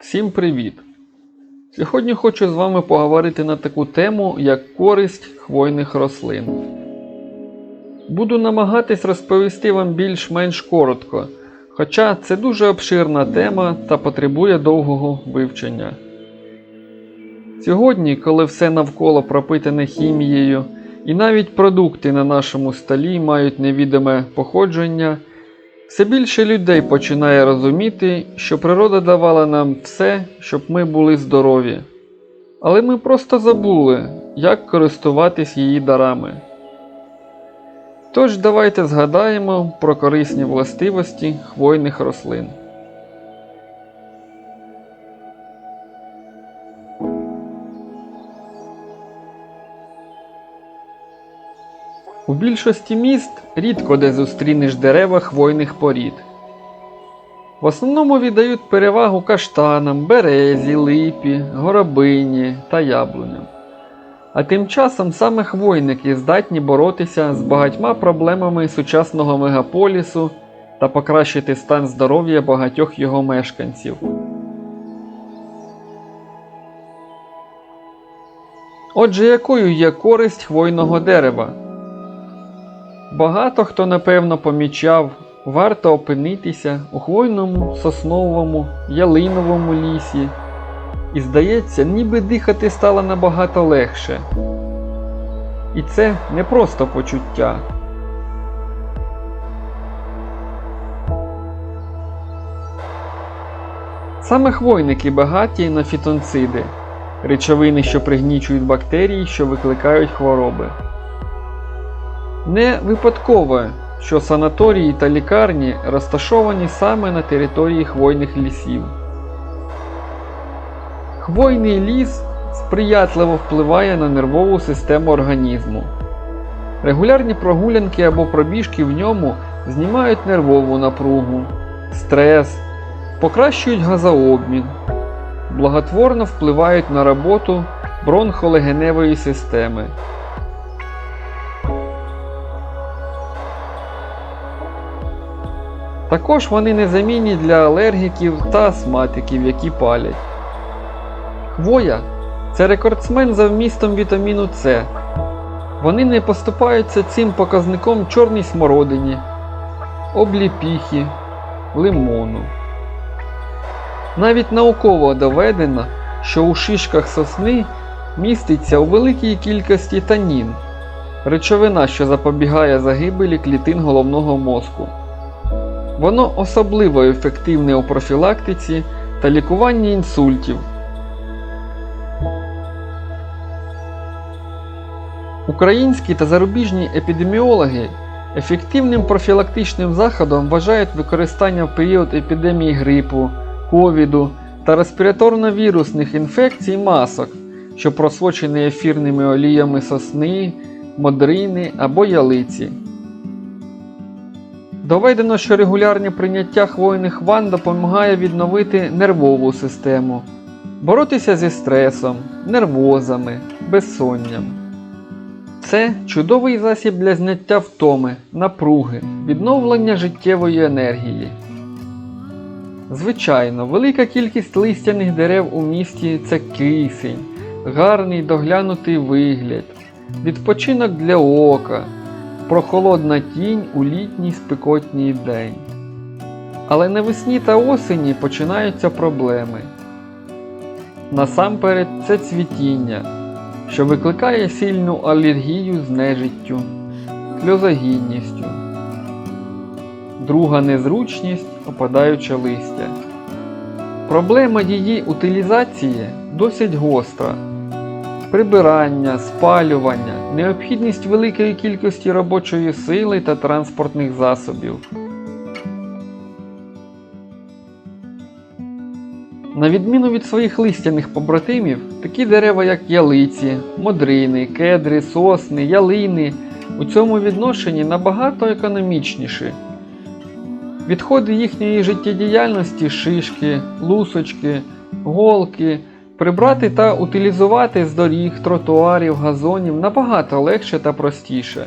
Всім привіт! Сьогодні хочу з вами поговорити на таку тему, як користь хвойних рослин. Буду намагатись розповісти вам більш-менш коротко, хоча це дуже обширна тема та потребує довгого вивчення. Сьогодні, коли все навколо пропитане хімією, і навіть продукти на нашому столі мають невідоме походження, все більше людей починає розуміти, що природа давала нам все, щоб ми були здорові. Але ми просто забули, як користуватись її дарами. Тож давайте згадаємо про корисні властивості хвойних рослин. У більшості міст рідко де зустрінеш дерева хвойних порід. В основному віддають перевагу каштанам, березі, липі, горобині та яблуням. А тим часом саме хвойники здатні боротися з багатьма проблемами сучасного мегаполісу та покращити стан здоров'я багатьох його мешканців. Отже, якою є користь хвойного дерева? Багато хто напевно помічав, варто опинитися у хвойному, сосновому, ялиновому лісі, і здається, ніби дихати стало набагато легше. І це не просто почуття. Саме хвойники багаті на фітонциди, речовини, що пригнічують бактерії, що викликають хвороби. Не випадково, що санаторії та лікарні розташовані саме на території хвойних лісів. Хвойний ліс сприятливо впливає на нервову систему організму. Регулярні прогулянки або пробіжки в ньому знімають нервову напругу, стрес, покращують газообмін, благотворно впливають на роботу бронхолегеневої системи. Також вони незамінні для алергіків та астматиків, які палять. Хвоя це рекордсмен за вмістом вітаміну С. Вони не поступаються цим показником чорній смородині, обліпіхі, лимону. Навіть науково доведено, що у шишках сосни міститься у великій кількості танін, речовина, що запобігає загибелі клітин головного мозку. Воно особливо ефективне у профілактиці та лікуванні інсультів. Українські та зарубіжні епідеміологи ефективним профілактичним заходом вважають використання в період епідемії грипу, ковіду та респіраторно-вірусних інфекцій масок, що просвочені ефірними оліями сосни, модрини або ялиці. Доведено, що регулярне прийняття хвойних ванн допомагає відновити нервову систему, боротися зі стресом, нервозами, безсонням. Це чудовий засіб для зняття втоми, напруги, відновлення життєвої енергії. Звичайно, велика кількість листяних дерев у місті це кисень, гарний доглянутий вигляд, відпочинок для ока, прохолодна тінь у літній спекотній день. Але навесні та осені починаються проблеми. Насамперед це цвітіння, що викликає сильну алергію з нежиттю, сльозогінністю. Друга незручність опадаюче листя. Проблема її утилізації досить гостра. Прибирання, спалювання, необхідність великої кількості робочої сили та транспортних засобів. На відміну від своїх листяних побратимів, такі дерева, як ялиці, модрини, кедри, сосни, ялини, у цьому відношенні набагато економічніші. Відходи їхньої життєдіяльності шишки, лусочки, голки прибрати та утилізувати з доріг, тротуарів, газонів набагато легше та простіше.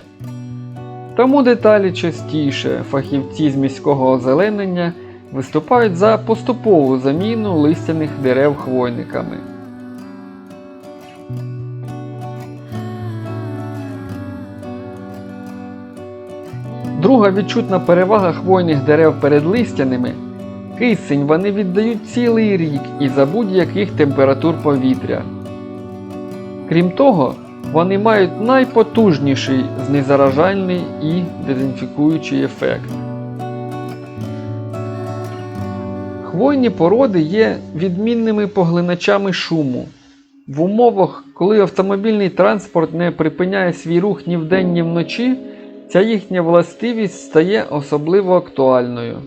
Тому деталі частіше фахівці з міського озеленення виступають за поступову заміну листяних дерев хвойниками. Друга відчутна перевага хвойних дерев перед листяними кисень вони віддають цілий рік і за будь-яких температур повітря. Крім того, вони мають найпотужніший знезаражальний і дезінфікуючий ефект. Хвойні породи є відмінними поглиначами шуму. В умовах, коли автомобільний транспорт не припиняє свій рух ні вдень, ні вночі, ця їхня властивість стає особливо актуальною.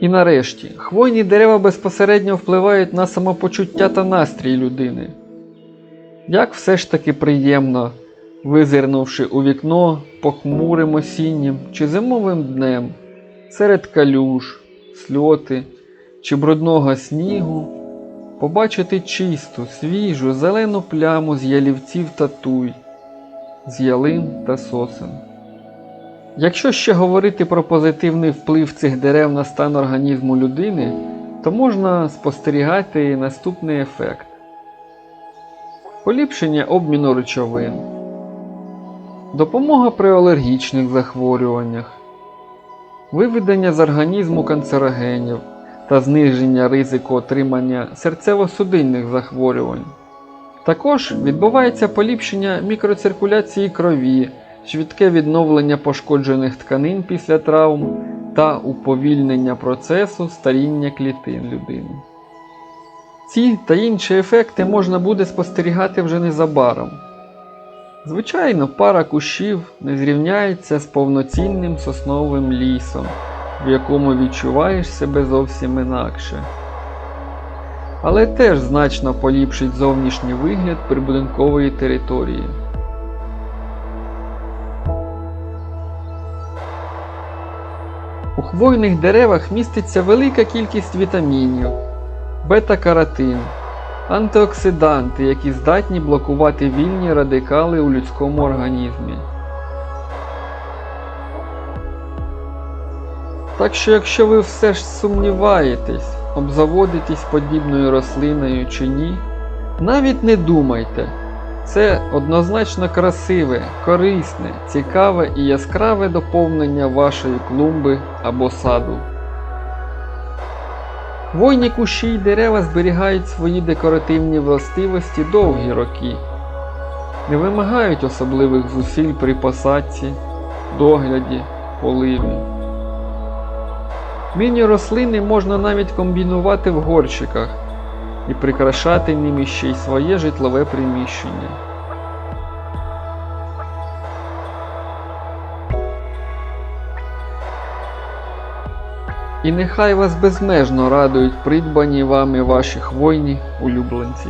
І нарешті, хвойні дерева безпосередньо впливають на самопочуття та настрій людини. Як все ж таки приємно, визирнувши у вікно похмурим осіннім чи зимовим днем, серед калюж, сльоти чи брудного снігу, побачити чисту, свіжу, зелену пляму з ялівців та туй, з ялин та сосен. Якщо ще говорити про позитивний вплив цих дерев на стан організму людини, то можна спостерігати наступний ефект: поліпшення обміну речовин, допомога при алергічних захворюваннях, виведення з організму канцерогенів та зниження ризику отримання серцево-судинних захворювань. Також відбувається поліпшення мікроциркуляції крові швидке відновлення пошкоджених тканин після травм та уповільнення процесу старіння клітин людини. Ці та інші ефекти можна буде спостерігати вже незабаром. Звичайно, пара кущів не зрівняється з повноцінним сосновим лісом, в якому відчуваєш себе зовсім інакше. Але теж значно поліпшить зовнішній вигляд прибудинкової території. Хвойних деревах міститься велика кількість вітамінів, бета-каротин, антиоксиданти, які здатні блокувати вільні радикали у людському організмі. Так що, якщо ви все ж сумніваєтесь, обзаводитесь подібною рослиною чи ні, навіть не думайте. Це однозначно красиве, корисне, цікаве і яскраве доповнення вашої клумби або саду. Хвойні кущі й дерева зберігають свої декоративні властивості довгі роки, не вимагають особливих зусиль при посадці, догляді, поливі. Міні-рослини можна навіть комбінувати в горщиках і прикрашати ними ще й своє житлове приміщення. І нехай вас безмежно радують придбані вами ваші хвойні улюбленці.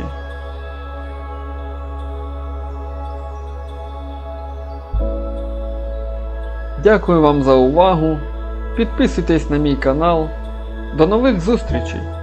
Дякую вам за увагу. Підписуйтесь на мій канал. До нових зустрічей!